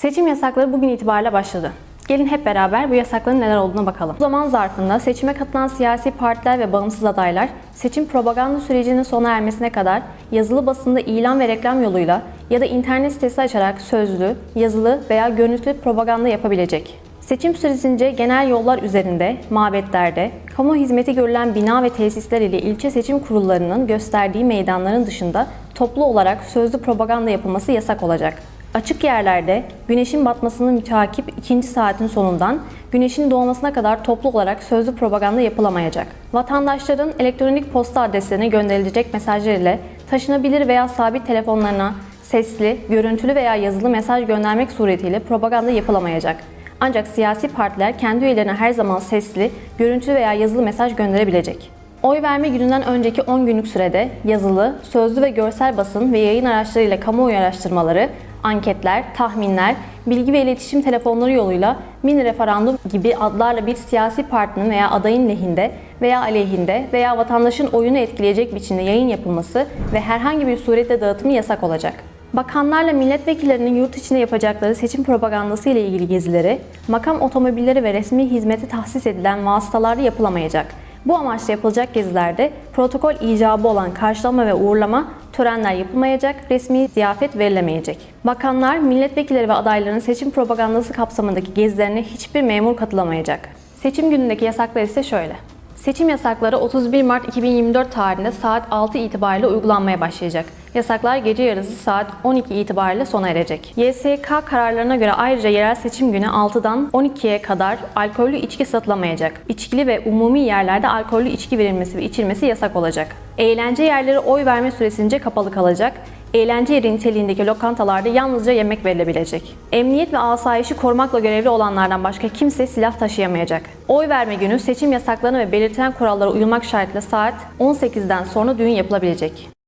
Seçim yasakları bugün itibariyle başladı. Gelin hep beraber bu yasakların neler olduğuna bakalım. Bu zaman zarfında seçime katılan siyasi partiler ve bağımsız adaylar seçim propaganda sürecinin sona ermesine kadar yazılı basında ilan ve reklam yoluyla ya da internet sitesi açarak sözlü, yazılı veya görüntülü propaganda yapabilecek. Seçim süresince genel yollar üzerinde, mabetlerde, kamu hizmeti görülen bina ve tesisler ile ilçe seçim kurullarının gösterdiği meydanların dışında toplu olarak sözlü propaganda yapılması yasak olacak. Açık yerlerde güneşin batmasını müteakip ikinci saatin sonundan güneşin doğmasına kadar toplu olarak sözlü propaganda yapılamayacak. Vatandaşların elektronik posta adreslerine gönderilecek mesajlar ile taşınabilir veya sabit telefonlarına sesli, görüntülü veya yazılı mesaj göndermek suretiyle propaganda yapılamayacak. Ancak siyasi partiler kendi üyelerine her zaman sesli, görüntülü veya yazılı mesaj gönderebilecek. Oy verme gününden önceki 10 günlük sürede yazılı, sözlü ve görsel basın ve yayın araçlarıyla kamuoyu araştırmaları, anketler, tahminler, bilgi ve iletişim telefonları yoluyla mini referandum gibi adlarla bir siyasi partinin veya adayın lehinde veya aleyhinde veya vatandaşın oyunu etkileyecek biçimde yayın yapılması ve herhangi bir surette dağıtımı yasak olacak. Bakanlarla milletvekillerinin yurt içinde yapacakları seçim propagandası ile ilgili gezileri, makam otomobilleri ve resmi hizmete tahsis edilen vasıtalarla yapılamayacak. Bu amaçla yapılacak gezilerde protokol icabı olan karşılama ve uğurlama törenler yapılmayacak, resmi ziyafet verilemeyecek. Bakanlar, milletvekilleri ve adayların seçim propagandası kapsamındaki gezilerine hiçbir memur katılamayacak. Seçim günündeki yasaklar ise şöyle. Seçim yasakları 31 Mart 2024 tarihinde saat 6 itibariyle uygulanmaya başlayacak. Yasaklar gece yarısı saat 12 itibariyle sona erecek. YSK kararlarına göre ayrıca yerel seçim günü 6'dan 12'ye kadar alkollü içki satılamayacak. İçkili ve umumi yerlerde alkollü içki verilmesi ve içilmesi yasak olacak. Eğlence yerleri oy verme süresince kapalı kalacak. Eğlence yeri niteliğindeki lokantalarda yalnızca yemek verilebilecek. Emniyet ve asayişi korumakla görevli olanlardan başka kimse silah taşıyamayacak. Oy verme günü seçim yasaklarına ve belirtilen kurallara uyulmak şartıyla saat 18'den sonra düğün yapılabilecek.